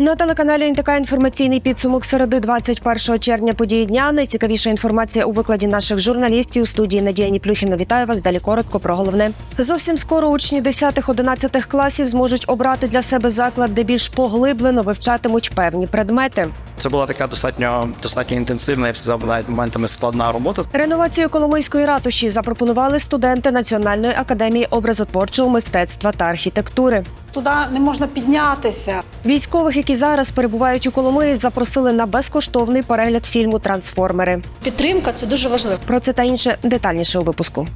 На телеканалі НТК інформаційний підсумок середи 21 червня події дня. Найцікавіша інформація у викладі наших журналістів у студії Надія Ніплюхіна. Вітаю вас. Далі коротко про головне. Зовсім скоро учні 10-11 класів зможуть обрати для себе заклад, де більш поглиблено вивчатимуть певні предмети. Це була така достатньо достатньо інтенсивна, я б сказав, навіть моментами складна робота. Реновацію Коломийської ратуші запропонували студенти Національної академії образотворчого мистецтва та архітектури. Туди не можна піднятися. Військових, які зараз перебувають у Коломиї, запросили на безкоштовний перегляд фільму Трансформери. Підтримка це дуже важливо. Про це та інше детальніше у випуску.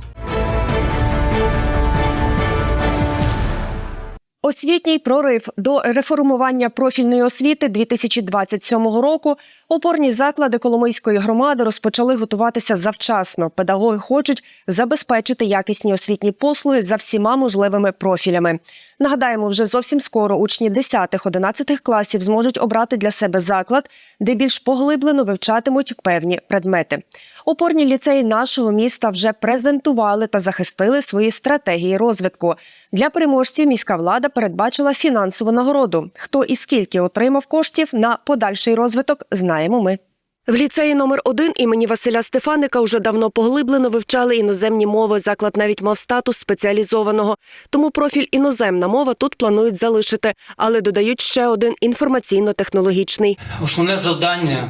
Освітній прорив до реформування профільної освіти 2027 року. Опорні заклади Коломийської громади розпочали готуватися завчасно. Педагоги хочуть забезпечити якісні освітні послуги за всіма можливими профілями. Нагадаємо, вже зовсім скоро учні 10-11 класів зможуть обрати для себе заклад, де більш поглиблено вивчатимуть певні предмети. Опорні ліцеї нашого міста вже презентували та захистили свої стратегії розвитку. Для переможців міська влада передбачила фінансову нагороду. Хто і скільки отримав коштів на подальший розвиток, знаємо ми. В ліцеї номер 1 імені Василя Стефаника вже давно поглиблено вивчали іноземні мови. Заклад навіть мав статус спеціалізованого. Тому профіль іноземна мова тут планують залишити, але додають ще один інформаційно-технологічний. Основне завдання,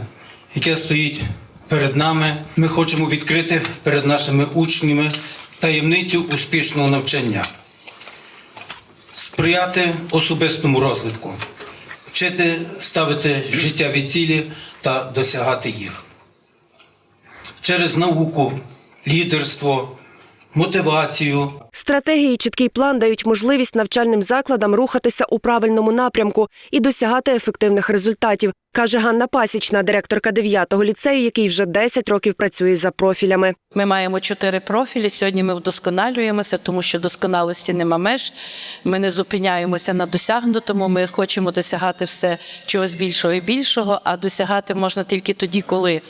яке стоїть перед нами, ми хочемо відкрити перед нашими учнями таємницю успішного навчання, сприяти особистому розвитку, вчити ставити життєві цілі та досягати їх. Через науку, лідерство, мотивацію, Стратегії чіткий план дають можливість навчальним закладам рухатися у правильному напрямку і досягати ефективних результатів, каже Ганна Пасічна, директорка 9-го ліцею, який вже 10 років працює за профілями. Ми маємо чотири профілі. Сьогодні ми вдосконалюємося, тому що досконалості нема меж. Ми не зупиняємося на досягнутому. Ми хочемо досягати все чогось більшого і більшого. А досягати можна тільки тоді, коли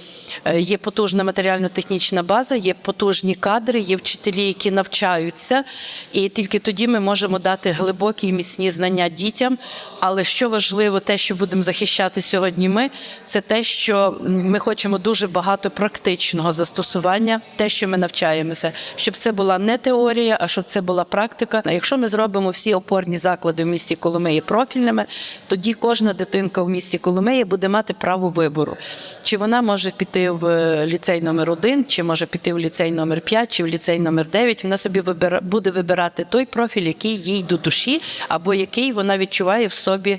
е, є потужна матеріально-технічна база, є потужні кадри, є вчителі, які навчаються. І тільки тоді ми можемо дати глибокі і міцні знання дітям. Але що важливо, те, що будемо захищати сьогодні, ми це те, що ми хочемо дуже багато практичного застосування, те, що ми навчаємося, щоб це була не теорія, а щоб це була практика. А якщо ми зробимо всі опорні заклади в місті Коломиї профільними, тоді кожна дитинка в місті Коломиї буде мати право вибору. Чи вона може піти в е, ліцей номер 1 чи може піти в ліцей номер 5 чи в ліцей номер 9, Вона собі вибира, буде вибирати той профіль, який їй до душі, або який вона відчуває в собі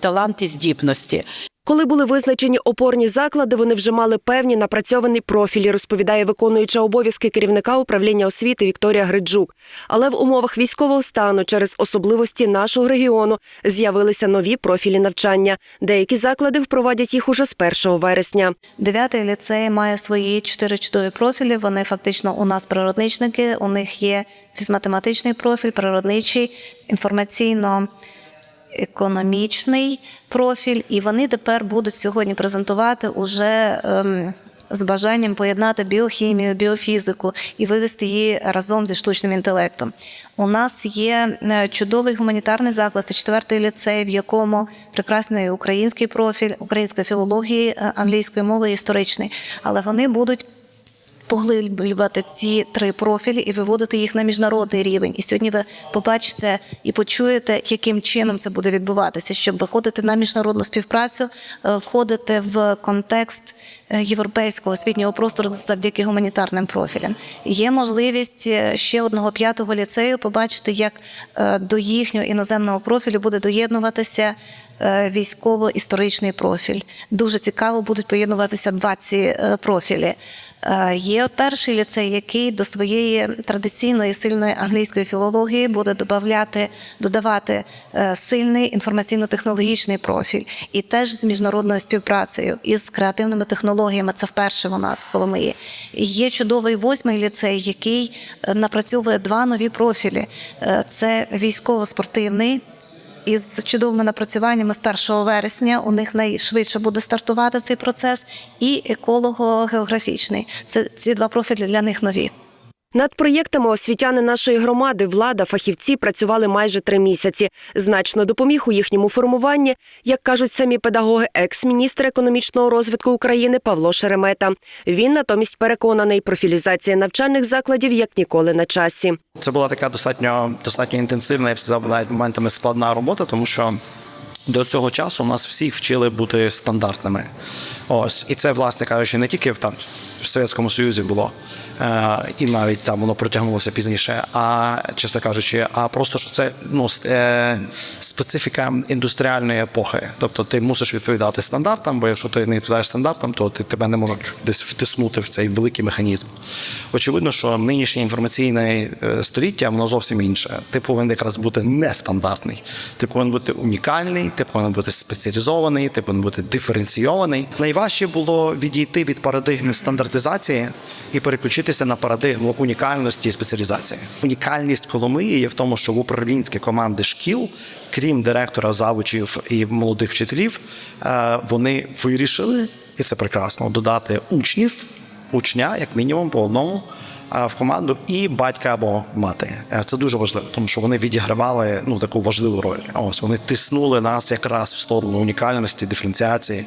талант і здібності. Коли були визначені опорні заклади, вони вже мали певні напрацьовані профілі, розповідає виконуюча обов'язки керівника управління освіти Вікторія Гриджук. Але в умовах військового стану через особливості нашого регіону з'явилися нові профілі навчання. Деякі заклади впровадять їх уже з 1 вересня. Дев'ятий ліцей має свої чотири чудові профілі. Вони фактично у нас природничники. У них є фізматематичний профіль, природничий, інформаційно. Економічний профіль, і вони тепер будуть сьогодні презентувати уже ем, з бажанням поєднати біохімію, біофізику і вивести її разом зі штучним інтелектом. У нас є е, чудовий гуманітарний заклад, це четвертий ліцей, в якому прекрасний український профіль, української філології, е, англійської мови, історичний, але вони будуть поглиблювати ці три профілі і виводити їх на міжнародний рівень. І сьогодні ви побачите і почуєте, яким чином це буде відбуватися, щоб виходити на міжнародну співпрацю, е, входити в контекст європейського освітнього простору завдяки гуманітарним профілям. Є можливість е, ще одного п'ятого ліцею побачити, як е, до їхнього іноземного профілю буде доєднуватися е, військово-історичний профіль. Дуже цікаво будуть поєднуватися два ці е, профілі. Е, Є перший ліцей, який до своєї традиційної сильної англійської філології буде додавати, додавати е, сильний інформаційно-технологічний профіль і теж з міжнародною співпрацею із креативними технологіями. Це вперше у нас в Коломиї. Є чудовий восьмий ліцей, який е, напрацьовує два нові профілі: Е, це військово-спортивний. Із чудовими напрацюваннями з 1 вересня у них найшвидше буде стартувати цей процес, і еколого-географічний. Це ці два профілі для них нові. Над проєктами освітяни нашої громади, влада, фахівці працювали майже три місяці. Значно допоміг у їхньому формуванні, як кажуть самі педагоги, екс-міністр економічного розвитку України Павло Шеремета. Він натомість переконаний, профілізація навчальних закладів як ніколи на часі. Це була така достатньо достатньо інтенсивна, я б сказав, навіть моментами складна робота, тому що до цього часу нас всіх вчили бути стандартними. Ось, і це, власне кажучи, не тільки в, там в Совєтському Союзі було, і навіть там воно протягнулося пізніше, а чесно кажучи, а просто що це ну, е, специфіка індустріальної епохи. Тобто ти мусиш відповідати стандартам, бо якщо ти не відповідаєш стандартам, то ти тебе не можуть десь втиснути в цей великий механізм. Очевидно, що нинішнє інформаційне е, століття воно зовсім інше. Ти повинен якраз бути нестандартний. Ти повинен бути унікальний, ти повинен бути спеціалізований, ти повинен бути диференційований. Найважче було відійти від парадигми стандартизації і переключитися на парадигму унікальності і спеціалізації. Унікальність Коломиї є в тому, що в управлінські команди шкіл, крім директора, завучів і молодих вчителів, е, вони вирішили, і це прекрасно, додати учнів учня, як мінімум, по одному в команду, і батька або мати. Е, Це дуже важливо, тому що вони відігравали ну таку важливу роль. Ось вони тиснули нас якраз в сторону унікальності, диференціації,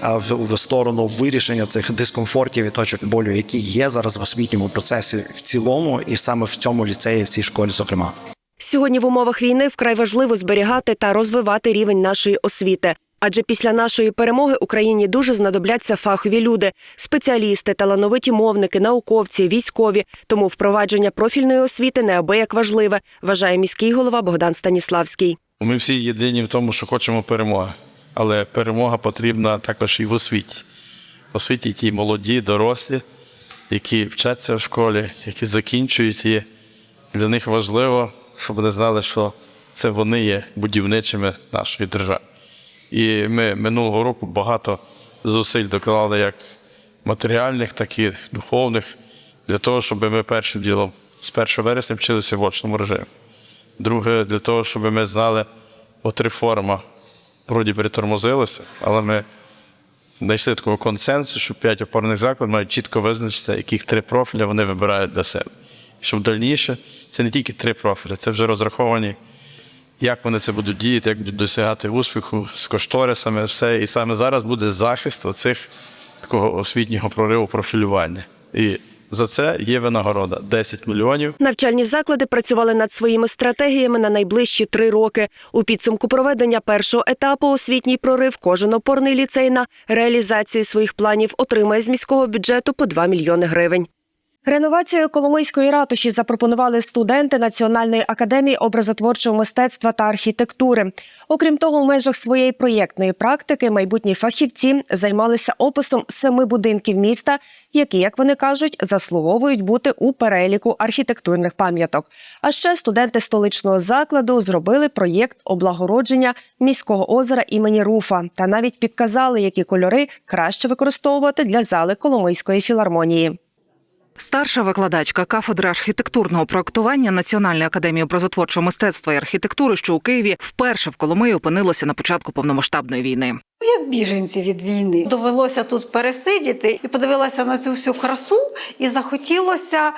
а, в, в сторону вирішення цих дискомфортів і точок болю, які є зараз в освітньому процесі в цілому, і саме в цьому ліцеї, в цій школі, зокрема. Сьогодні в умовах війни вкрай важливо зберігати та розвивати рівень нашої освіти. Адже після нашої перемоги Україні дуже знадобляться фахові люди, спеціалісти, талановиті мовники, науковці, військові. Тому впровадження профільної освіти неабияк важливе, вважає міський голова Богдан Станіславський. Ми всі єдині в тому, що хочемо перемоги. Але перемога потрібна також і в освіті. В освіті ті молоді, дорослі, які вчаться в школі, які закінчують її. Для них важливо, щоб вони знали, що це вони є будівничими нашої держави. І ми минулого року багато зусиль доклали як матеріальних, так і духовних, для того, щоб ми першим ділом з 1 вересня вчилися в очному режимі. Друге, для того, щоб ми знали, от реформа вроді притормозилася, але ми знайшли такого консенсусу, що п'ять опорних закладів мають чітко визначитися, яких три профілі вони вибирають для себе. Щоб дальніше це не тільки три профілі, це вже розраховані, як вони це будуть діяти, як будуть досягати успіху з кошторисами, все. І саме зараз буде захист оцих такого освітнього прориву профілювання. І за це є винагорода 10 мільйонів. Навчальні заклади працювали над своїми стратегіями на найближчі три роки. У підсумку проведення першого етапу освітній прорив кожен опорний ліцей на реалізацію своїх планів отримає з міського бюджету по 2 мільйони гривень. Реновацію Коломийської ратуші запропонували студенти Національної академії образотворчого мистецтва та архітектури. Окрім того, в межах своєї проєктної практики майбутні фахівці займалися описом семи будинків міста, які, як вони кажуть, заслуговують бути у переліку архітектурних пам'яток. А ще студенти столичного закладу зробили проєкт облагородження міського озера імені Руфа та навіть підказали, які кольори краще використовувати для зали Коломийської філармонії. Старша викладачка кафедри архітектурного проектування Національної академії образотворчого мистецтва і архітектури, що у Києві вперше в Коломиї опинилася на початку повномасштабної війни. Як біженці від війни. Довелося тут пересидіти і подивилася на цю всю красу, і захотілося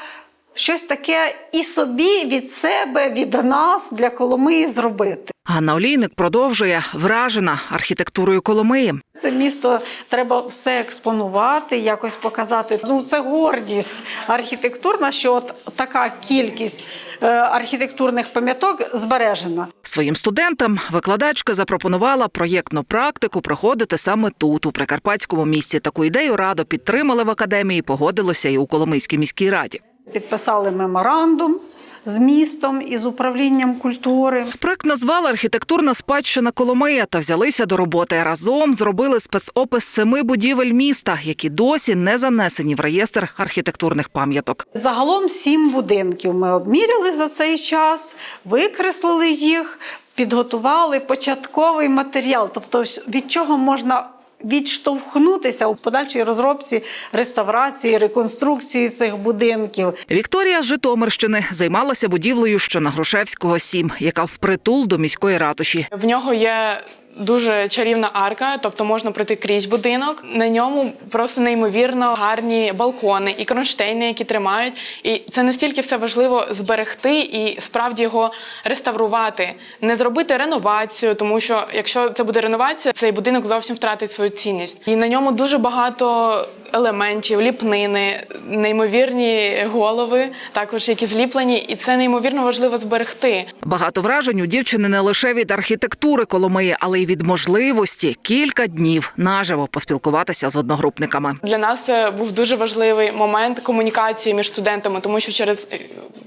щось таке і собі від себе, від нас для Коломиї зробити. Ганна Олійник продовжує вражена архітектурою Коломиї. Це місто треба все експонувати, якось показати. Ну це гордість архітектурна, що от така кількість е, архітектурних пам'яток збережена. Своїм студентам викладачка запропонувала проєктну практику проходити саме тут, у прикарпатському місті. Таку ідею радо підтримали в академії, погодилися і у Коломийській міській раді. Підписали меморандум з містом і з управлінням культури. Проект назвали архітектурна спадщина Коломия та взялися до роботи. Разом зробили спецопис семи будівель міста, які досі не занесені в реєстр архітектурних пам'яток. Загалом сім будинків ми обміряли за цей час, викреслили їх, підготували початковий матеріал, тобто від чого можна. Відштовхнутися у подальшій розробці реставрації, реконструкції цих будинків. Вікторія з Житомирщини займалася будівлею, що на Грушевського 7, яка впритул до міської ратуші. В нього є дуже чарівна арка, тобто можна пройти крізь будинок. На ньому просто неймовірно гарні балкони і кронштейни, які тримають. І це настільки все важливо зберегти і справді його реставрувати, не зробити реновацію, тому що якщо це буде реновація, цей будинок зовсім втратить свою цінність. І на ньому дуже багато елементів, ліпнини, неймовірні голови, також які зліплені, і це неймовірно важливо зберегти. Багато вражень у дівчини не лише від архітектури Коломиї, але й від можливості кілька днів наживо поспілкуватися з одногрупниками. Для нас це був дуже важливий момент комунікації між студентами, тому що через е,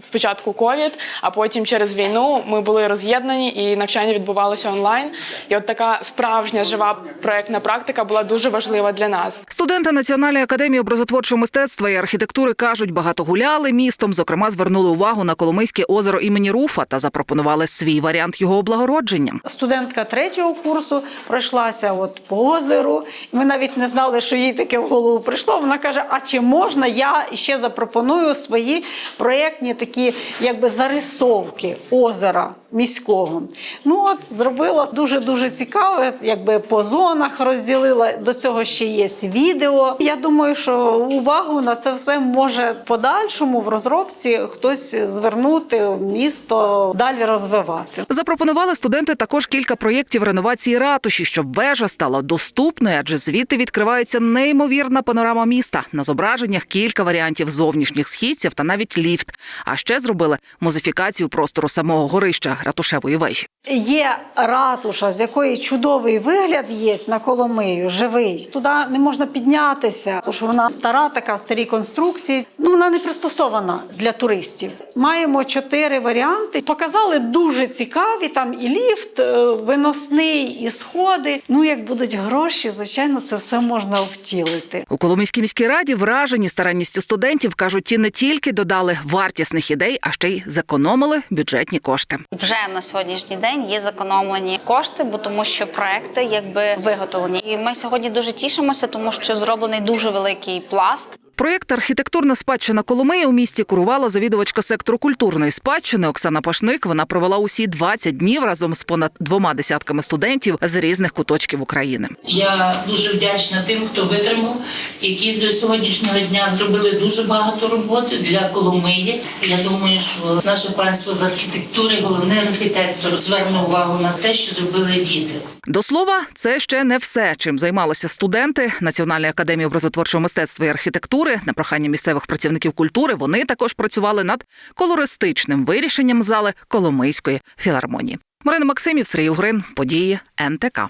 спочатку ковід, а потім через війну ми були роз'єднані і навчання відбувалося онлайн. І от така справжня жива проектна практика була дуже важлива для нас. Студенти Національної академії образотворчого мистецтва і архітектури кажуть, багато гуляли містом. Зокрема, звернули увагу на Коломийське озеро імені Руфа та запропонували свій варіант його облагородження. Студентка третього курсу пройшлася от по озеру. Ми навіть не знали, що їй таке в голову прийшло. Вона каже: А чи можна я ще запропоную свої проєктні такі якби зарисовки озера міського? Ну от зробила дуже дуже цікаве, якби по зонах розділила. До цього ще є відео. Я думаю, що увагу на це все може подальшому в розробці хтось звернути місто далі розвивати. Запропонували студенти також кілька проєктів реновації ратуші, щоб вежа стала доступною, адже звідти відкривається неймовірна панорама міста. На зображеннях кілька варіантів зовнішніх східців та навіть ліфт. А ще зробили музифікацію простору самого горища ратушевої вежі. Є ратуша, з якої чудовий вигляд є на Коломию, живий. Туди не можна піднятися, тому що вона стара, така старі конструкції. Ну вона не пристосована для туристів. Маємо чотири варіанти. Показали дуже цікаві. Там і ліфт е, виносний, і сходи. Ну як будуть гроші, звичайно, це все можна втілити. У Коломийській міській раді вражені старанністю студентів кажуть, ті не тільки додали вартісних ідей, а ще й зекономили бюджетні кошти. Вже на сьогоднішній день є зекономлені кошти, бо тому що проекти якби виготовлені. І ми сьогодні дуже тішимося, тому що зроблений дуже великий пласт. Проєкт Архітектурна спадщина Коломиї у місті курувала завідувачка сектору культурної спадщини Оксана Пашник. Вона провела усі 20 днів разом з понад двома десятками студентів з різних куточків України. Я дуже вдячна тим, хто витримав, які до сьогоднішнього дня зробили дуже багато роботи для Коломиї. Я думаю, що наше панство з архітектури, головний архітектор, зверне увагу на те, що зробили діти. До слова, це ще не все, чим займалися студенти Національної академії образотворчого мистецтва і архітектури. На прохання місцевих працівників культури вони також працювали над колористичним вирішенням зали Коломийської філармонії. Марина Максимів, Сергій Угрин, події НТК.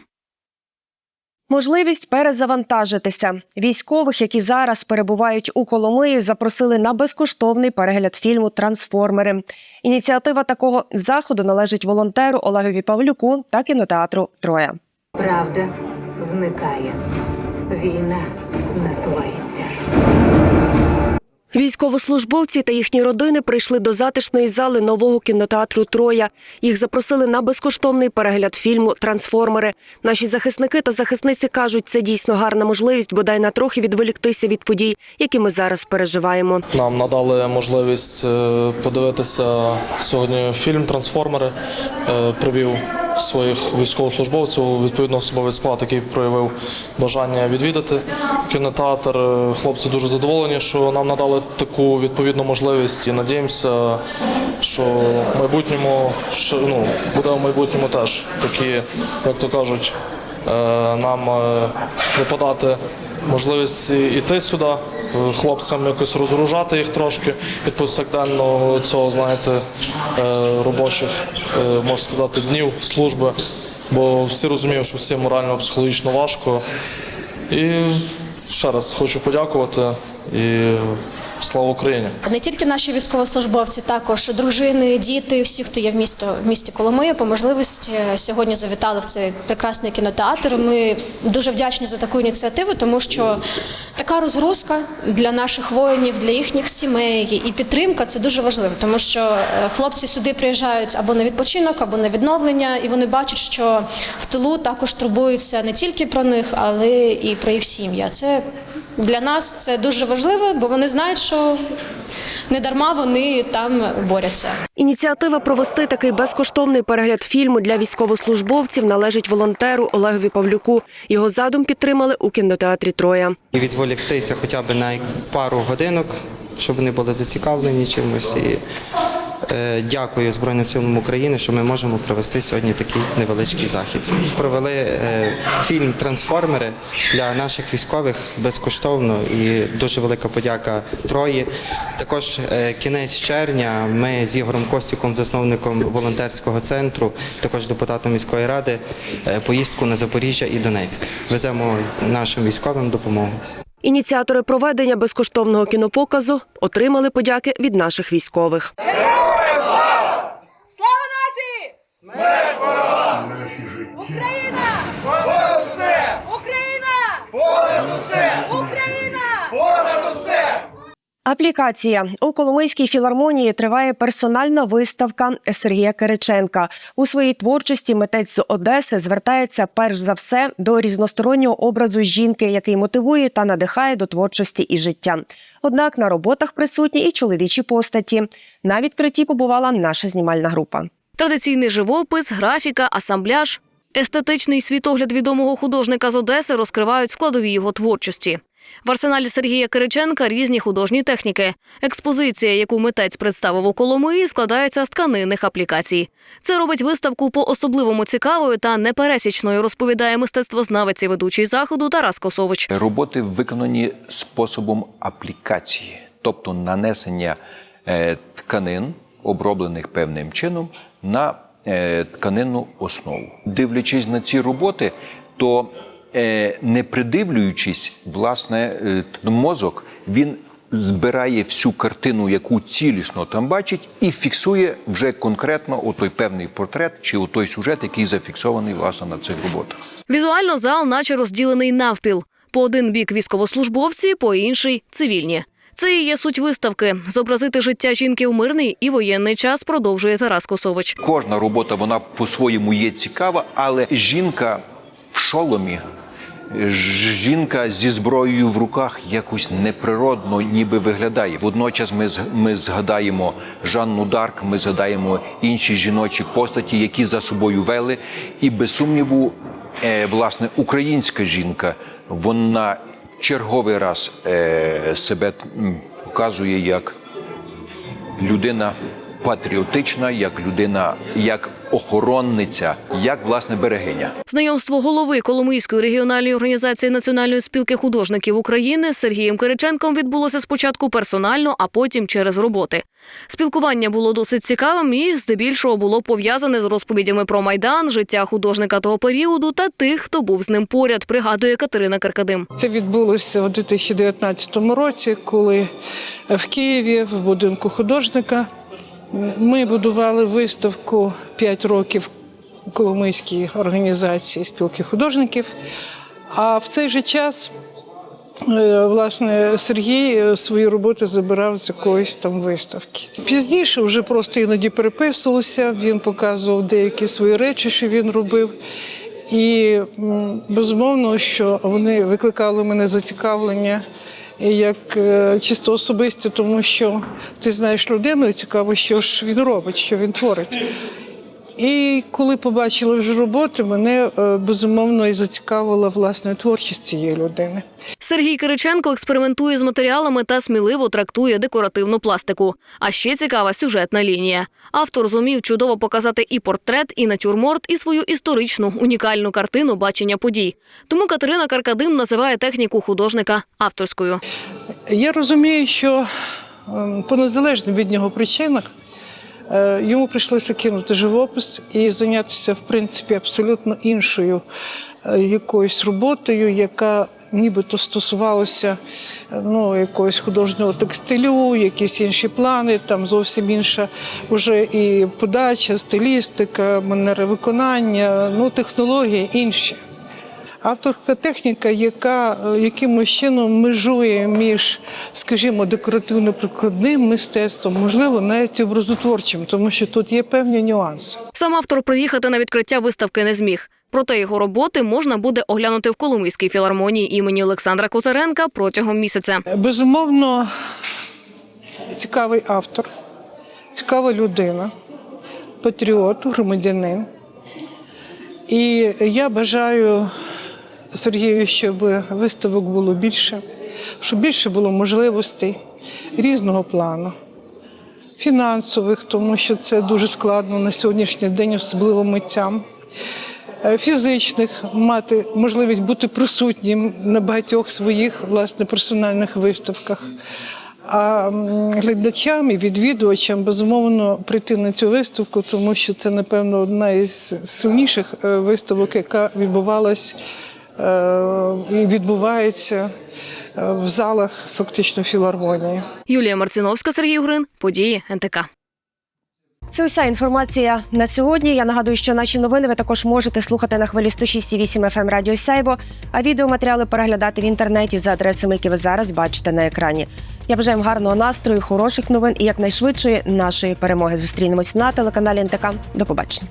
Можливість перезавантажитися. Військових, які зараз перебувають у Коломиї, запросили на безкоштовний перегляд фільму Трансформери. Ініціатива такого заходу належить волонтеру Олегові Павлюку та кінотеатру Троя. Правда зникає. Війна насувається. Військовослужбовці та їхні родини прийшли до затишної зали нового кінотеатру Троя. Їх запросили на безкоштовний перегляд фільму Трансформери. Наші захисники та захисниці кажуть, це дійсно гарна можливість, бодай на трохи відволіктися від подій, які ми зараз переживаємо. Нам надали можливість е, подивитися сьогодні фільм Трансформери. Е, Привів своїх військовослужбовців, відповідно особовий склад, який проявив бажання відвідати кінотеатр. Е, Хлопці дуже задоволені, що нам надали таку відповідну можливість. І надіємося, що в майбутньому ну, буде в майбутньому теж такі, як то кажуть, е, нам е, випадати можливість іти сюди, хлопцям якось розгружати їх трошки від повсякденного цього, знаєте, е, робочих, е, можна сказати, днів служби. Бо всі розуміють, що всім морально, психологічно важко. І ще раз хочу подякувати і слава Україні! Не тільки наші військовослужбовці, також дружини, діти, всі, хто є в місто в місті Коломия, по можливості сьогодні завітали в цей прекрасний кінотеатр. Ми дуже вдячні за таку ініціативу, тому що така розгрузка для наших воїнів, для їхніх сімей і підтримка це дуже важливо, тому що е, хлопці сюди приїжджають або на відпочинок, або на відновлення, і вони бачать, що в тилу також турбуються не тільки про них, але і про їх сім'я. Це для нас це дуже важливо, бо вони знають, що не дарма вони там борються. Ініціатива провести такий безкоштовний перегляд фільму для військовослужбовців належить волонтеру Олегові Павлюку. Його задум підтримали у кінотеатрі Троя. і відволіктися хоча б на пару годинок, щоб вони були зацікавлені чимось. І е, дякую Збройним силам України, що ми можемо провести сьогодні такий невеличкий захід. Провели е, фільм Трансформери для наших військових безкоштовно і дуже велика подяка Трої. Також е, кінець червня ми з Ігорем Костюком, засновником волонтерського центру, також депутатом міської ради, поїздку на Запоріжжя і Донецьк. Веземо нашим військовим допомогу. Ініціатори проведення безкоштовного кінопоказу отримали подяки від наших військових. Аплікація у Коломийській філармонії триває персональна виставка Сергія Кириченка. У своїй творчості митець з Одеси звертається перш за все до різностороннього образу жінки, який мотивує та надихає до творчості і життя. Однак на роботах присутні і чоловічі постаті. На відкритті побувала наша знімальна група. Традиційний живопис, графіка, асамбляж. Естетичний світогляд відомого художника з Одеси розкривають складові його творчості. В арсеналі Сергія Кириченка різні художні техніки. Експозиція, яку митець представив у Коломиї, складається з тканинних аплікацій. Це робить виставку по-особливому цікавою та непересічною, розповідає мистецтвознавець і ведучий заходу Тарас Косович. Роботи виконані способом аплікації, тобто нанесення е, тканин, оброблених певним чином, на е, тканинну основу. Дивлячись на ці роботи, то не придивлюючись, власне, е, мозок він збирає всю картину, яку цілісно там бачить, і фіксує вже конкретно той певний портрет чи у той сюжет, який зафіксований власне на цих роботах. Візуально зал наче розділений навпіл. По один бік військовослужбовці, по інший цивільні. Це і є суть виставки зобразити життя жінки в мирний і воєнний час, продовжує Тарас Косович. Кожна робота вона по-своєму є цікава, але жінка в шоломі, жінка зі зброєю в руках якось неприродно ніби виглядає. Водночас ми, ми згадаємо Жанну Дарк, ми згадаємо інші жіночі постаті, які за собою вели. І без сумніву, е, власне, українська жінка, вона черговий раз е, себе показує як людина патріотична, як людина, як охоронниця, як власне берегиня. Знайомство голови Коломийської регіональної організації Національної спілки художників України з Сергієм Кириченком відбулося спочатку персонально, а потім через роботи. Спілкування було досить цікавим і здебільшого було пов'язане з розповідями про майдан, життя художника того періоду та тих, хто був з ним поряд. Пригадує Катерина Каркадим. Це відбулося у 2019 році, коли в Києві в будинку художника ми будували виставку 5 років Коломийській організації спілки художників. А в цей же час е, власне Сергій е, свої роботи забирав з якоїсь там виставки. Пізніше вже просто іноді переписувалися, він показував деякі свої речі, що він робив. І безумовно, що вони викликали мене зацікавлення як е, чисто особисті, тому що ти знаєш людину, і цікаво, що ж він робить, що він творить. І коли побачила вже роботи, мене е, безумовно і зацікавила власне творчість цієї людини. Сергій Кириченко експериментує з матеріалами та сміливо трактує декоративну пластику. А ще цікава сюжетна лінія. Автор зумів чудово показати і портрет, і натюрморт, і свою історичну унікальну картину бачення подій. Тому Катерина Каркадим називає техніку художника авторською. Я розумію, що ем, по незалежним від нього причинах йому прийшлося кинути живопис і зайнятися, в принципі, абсолютно іншою е, якоюсь роботою, яка нібито стосувалася е, ну, якогось художнього текстилю, якісь інші плани, там зовсім інша вже і подача, стилістика, манера виконання, ну, технології інші. Авторська техніка, яка е, якимось чином межує між, скажімо, декоративно-прикладним мистецтвом, можливо, навіть образотворчим, тому що тут є певні нюанси. Сам автор приїхати на відкриття виставки не зміг. Проте його роботи можна буде оглянути в Коломийській філармонії імені Олександра Козаренка протягом місяця. Безумовно, цікавий автор, цікава людина, патріот, громадянин. І я бажаю Сергію, щоб виставок було більше, щоб більше було можливостей різного плану, фінансових, тому що це дуже складно на сьогоднішній день, особливо митцям. Е, Фізичних мати можливість бути присутнім на багатьох своїх власне персональних виставках. А глядачам і відвідувачам безумовно прийти на цю виставку, тому що це, напевно, одна із сильніших е, виставок, яка відбувалась відбувається е, в залах фактично філармонії. Юлія Марциновська, Сергій Грин, події НТК. Це уся інформація на сьогодні. Я нагадую, що наші новини ви також можете слухати на хвилі 106,8 FM Радіо Сяйво, а відеоматеріали переглядати в інтернеті за адресами, які ви зараз бачите на екрані. Я бажаю вам гарного настрою, хороших новин і якнайшвидшої нашої перемоги. Зустрінемось на телеканалі НТК. До побачення.